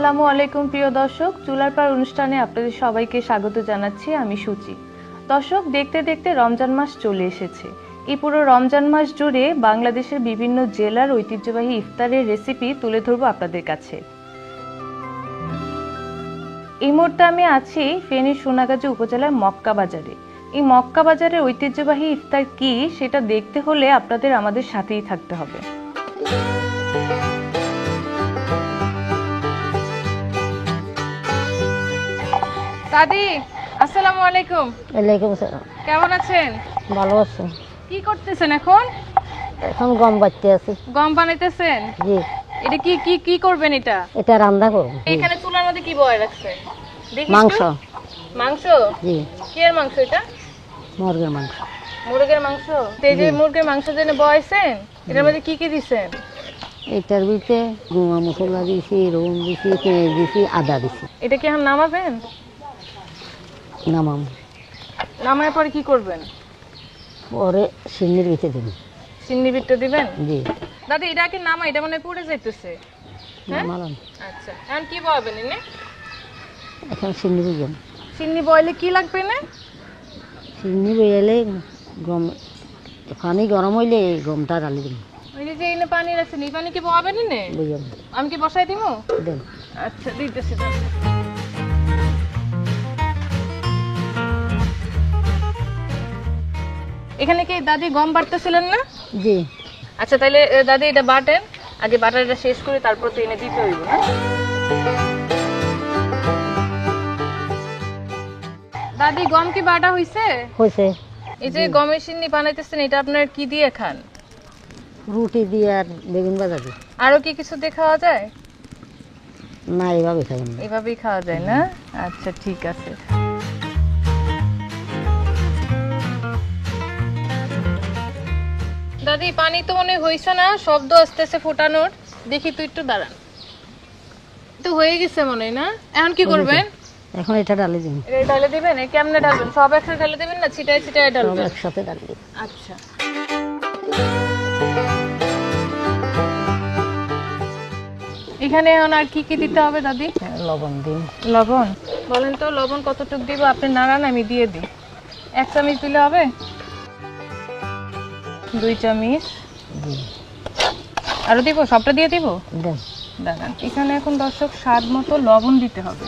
আসসালামু আলাইকুম, প্রিয় দর্শক। চুলার পার অনুষ্ঠানে আপনাদের সবাইকে স্বাগত জানাচ্ছি আমি সুচি। দর্শক, দেখতে দেখতে রমজান মাস চলে এসেছে। এই পুরো রমজান মাস জুড়ে বাংলাদেশের বিভিন্ন জেলার ঐতিহ্যবাহী ইফতারের রেসিপি তুলে ধরবো আপনাদের কাছে। এই মুহূর্তে আমি আছি ফেনী সোনাগাজী উপজেলার মক্কা বাজারে। এই মক্কা বাজারের ঐতিহ্যবাহী ইফতার কি, সেটা দেখতে হলে আপনাদের আমাদের সাথেই থাকতে হবে। দাদি আসসালামু আলাইকুম। ওয়ালাইকুম সালাম কেমন আছেন? ভালো আছো। কি করতেছেন এখন? এখন গম বাড়তে আছি। গম বানাইতেছেন? জি। এটা কি কি কি করবেন এটা? এটা রান্না করো এখানে চুলার মধ্যে কি বয় রাখছেন? দেখি মাংস। মাংস? জি। কি এর মাংস এটা? মুরগির মাংস। মুরগের মাংস? এই যে মুরগের মাংস জেনে বয়সেন এটার মধ্যে কি কি দিছেন? এটার ভিতরে গুঁয়া মশলা দিছি রুম দিছি পেঁয়াজ দিছি আদা দিছি। এটা কি এখন নামাবেন? নামাম নামায় পরে কি করবেন? পরে সিন্নির ভিতরে দিবি। সিন্নি বিটটা দিবেন? জি। দাদি এটা কি নামা? এটা মানে পুড়ে যাইতেছে। হ্যাঁ? নামালাম। আচ্ছা এখন কি বয়াবেন এনে? এখন সিন্নি বুঝলাম সিন্নি বয়লে কি লাগবে না সিন্নি বইয়ালে গম পানি গরম হইলে গমটা ডালি দিবি। ওই যে এনে পানি রাখছেন এই পানি কি এনে? বুঝলাম আমি কি বসাই দিব দেন। আচ্ছা দিতেছি এখানে কি দাদি গম বাড়তেছিলেন না? জি। আচ্ছা তাহলে দাদি এটা বাটেন। আগে বাটারটা শেষ করে তারপর তো এনে দিতে হইব না? দাদি গম কি বাটা হইছে? হয়েছে এই যে গমের সিন্নি বানাইতেছেন এটা আপনার কি দিয়ে খান? রুটি দিয়ে আর বেগুন ভাজা দিয়ে। আরও কি কিছু দিয়ে খাওয়া যায়? না এইভাবে খাবেন এভাবেই খাওয়া যায় না? আচ্ছা ঠিক আছে। দাদি পানি তো মনে হয় হইছে না শব্দ আসতেছে ফোটানোর। দেখি তুই একটু দাঁড়ান। তো হয়ে গেছে মনে হয় না? এখন কি করবেন? এখন এটা ডালি দিন। এটা ঢালে দিবেন? এ কেমনে ঢালবেন? সব একসাথে ঢালে দিবেন না ছিটায় ছিটায় সব একসাথে ডালি দিন। আচ্ছা। এখানে এখন আর কি কি দিতে হবে দাদি? লবণ দিন। লবণ? বলেন তো লবণ কতটুকু দিব? আপনি নাড়ান আমি দিয়ে দিই। এক চামচ দিলে হবে? দুই চামচ। জি আরও দিব? সবটা দিয়ে দিব? দাঁড়ান এখানে এখন দর্শক স্বাদ মতো লবণ দিতে হবে।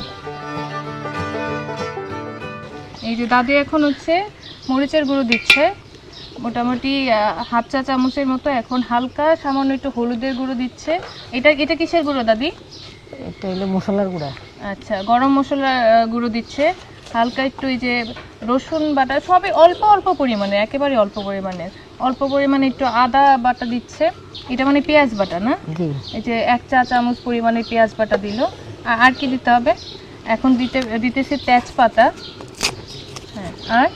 এই যে দাদি এখন হচ্ছে মরিচের গুঁড়ো দিচ্ছে। মোটামুটি হাফ চা চামচের মতো এখন হালকা সামান্য একটু হলুদের গুঁড়ো দিচ্ছে। এটা এটা কিসের গুঁড়ো দাদি? এটা হলো মশলার গুঁড়া। আচ্ছা গরম মশলার গুঁড়ো দিচ্ছে। হালকা একটু এই যে রসুন বাটা সবই অল্প অল্প পরিমাণে একেবারে অল্প পরিমাণে অল্প পরিমাণে একটু আদা বাটা দিচ্ছে। এটা মানে পেঁয়াজ বাটা না? এই যে এক চা চামচ পরিমাণে পেঁয়াজ বাটা দিল। আর আর কি দিতে হবে? এখন দিতে দিতেছে তেজপাতা। হ্যাঁ আর?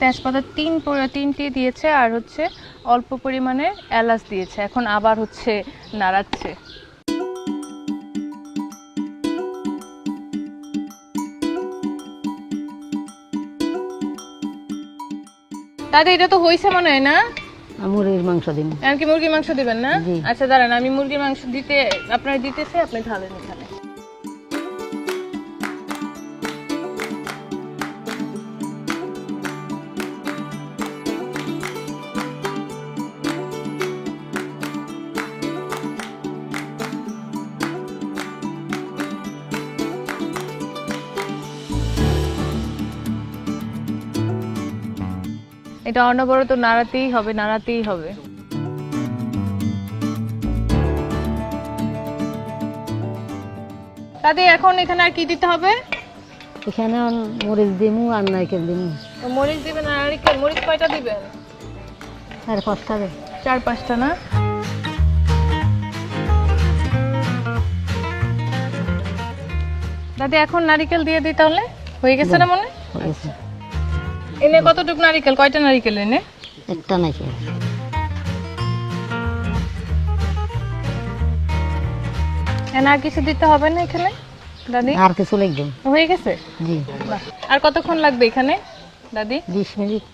তেজপাতা তিন তিনটি দিয়েছে আর হচ্ছে অল্প পরিমাণে এলাচ দিয়েছে। এখন আবার হচ্ছে নাড়াচ্ছে। দাদা এটা তো হইছে মনে হয় না? মুরগির মাংস দিন আর কি মুরগির মাংস দিবেন না? আচ্ছা দাঁড়ান আমি মুরগির মাংস দিতে আপনার দিতেছে আপনি ঢালেন এটা অনবরত নাড়াতেই হবে নাড়াতেই হবে। দাদি এখন এখানে আর কি দিতে হবে? এখানে মরিচ দিমু আর নারকেল দিমু। মরিচ দিবেন আর নারিকেল মরিচ কয়টা দিবেন? আর পাঁচটা চার পাঁচটা না? দাদি এখন নারিকেল দিয়ে দিই তাহলে? হয়ে গেছে না মনে? হয়ে গেছে। এনে কতটুকু নারিকেল? কয়টা নারিকেল এনে? একটা নাকি এনে আর কিছু দিতে হবে না এখানে দাদি? আর কিছু লিখবেন হয়ে গেছে? জি। আর কতক্ষণ লাগবে এখানে দাদি? বিশ মিনিট।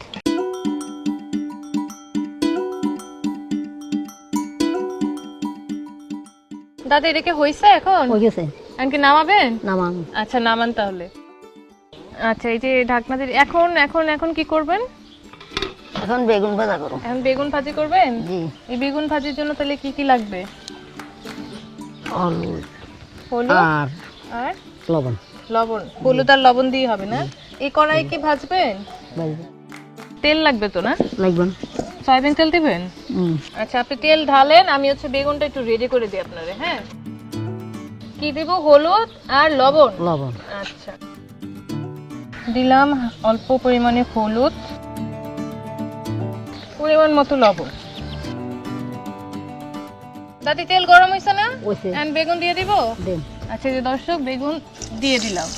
দাদা এটা কি হয়েছে এখন? হয়ে গেছে। কি নামাবেন? নামান আচ্ছা নামান তাহলে। আচ্ছা এই যে ঢাকনা দিয়ে এখন এখন এখন কি করবেন? এখন বেগুন ভাজা করো এখন বেগুন ভাজি করবেন? জি। এই বেগুন ভাজির জন্য তাহলে কি কি লাগবে? হলুদ হলুদ আর আর লবণ। লবণ। হলুদ আর লবণ দিয়ে হবে না? এই কড়াই কি ভাজবেন? তেল লাগবে তো না? লাগবে সয়াবিন তেল দিবেন? আচ্ছা আপনি তেল ঢালেন আমি হচ্ছে বেগুনটা একটু রেডি করে দিই আপনারে হ্যাঁ? কি দেব? হলুদ আর লবণ? লবণ। আচ্ছা। দিলাম অল্প পরিমাণে হলুদ পরিমাণ মতো লবণ। দাদি তেল গরম হয়েছে না? এখন বেগুন দিয়ে দিব? আচ্ছা যে দর্শক বেগুন দিয়ে দিলাম।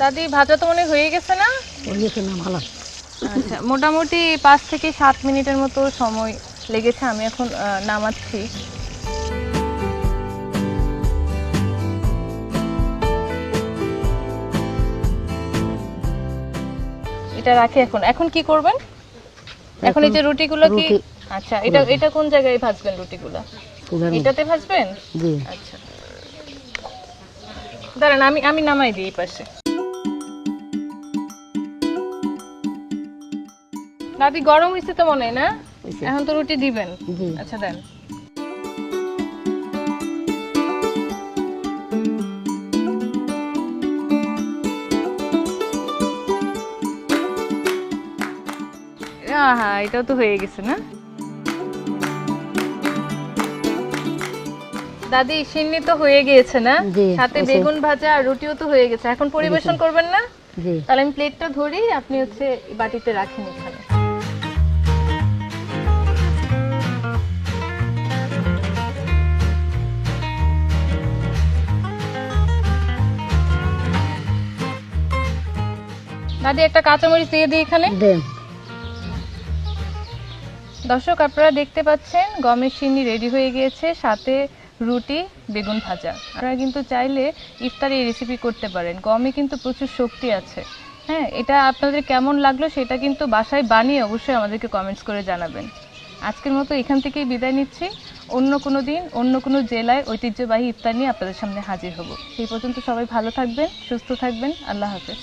দাদি ভাজা তো মনে হয়ে গেছে না? হয়ে গেছে না ভালো। আচ্ছা মোটামুটি পাঁচ থেকে সাত মিনিটের মতো সময় লেগেছে আমি এখন নামাচ্ছি। এটা রাখি এখন। এখন কি করবেন? এখন এই যে রুটিগুলো কি? আচ্ছা এটা এটা কোন জায়গায় ভাজবেন রুটিগুলো? এটাতে ভাজবেন? জি। আচ্ছা। দাঁড়ান আমি আমি নামাই দিই পাশে। দাদি গরম হয়েছে তো মনে হয় না। এখন তো রুটি দিবেন? আচ্ছা দেন। হ্যাঁ এটাও তো হয়ে গেছে না? দাদি সিন্নি তো হয়ে গিয়েছে না? সাথে বেগুন ভাজা আর রুটিও তো হয়ে গেছে। এখন পরিবেশন করবেন না? তাহলে আমি প্লেটটা ধরি আপনি হচ্ছে বাটিতে রাখেন দাদি একটা কাঁচামরিচ দিয়ে দিই এখানে। দেন। দর্শক আপনারা দেখতে পাচ্ছেন গমের সিন্নি রেডি হয়ে গিয়েছে সাথে রুটি বেগুন ভাজা। আপনারা কিন্তু চাইলে ইফতারে এই রেসিপি করতে পারেন। গমে কিন্তু প্রচুর শক্তি আছে। হ্যাঁ এটা আপনাদের কেমন লাগল সেটা কিন্তু বাসায় বানিয়ে অবশ্যই আমাদেরকে কমেন্টস করে জানাবেন। আজকের মতো এখান থেকেই বিদায় নিচ্ছি। অন্য কোনো দিন অন্য কোনো জেলায় ঐতিহ্যবাহী ইফতার নিয়ে আপনাদের সামনে হাজির হব। সেই পর্যন্ত সবাই ভালো থাকবেন সুস্থ থাকবেন। আল্লাহ হাফেজ।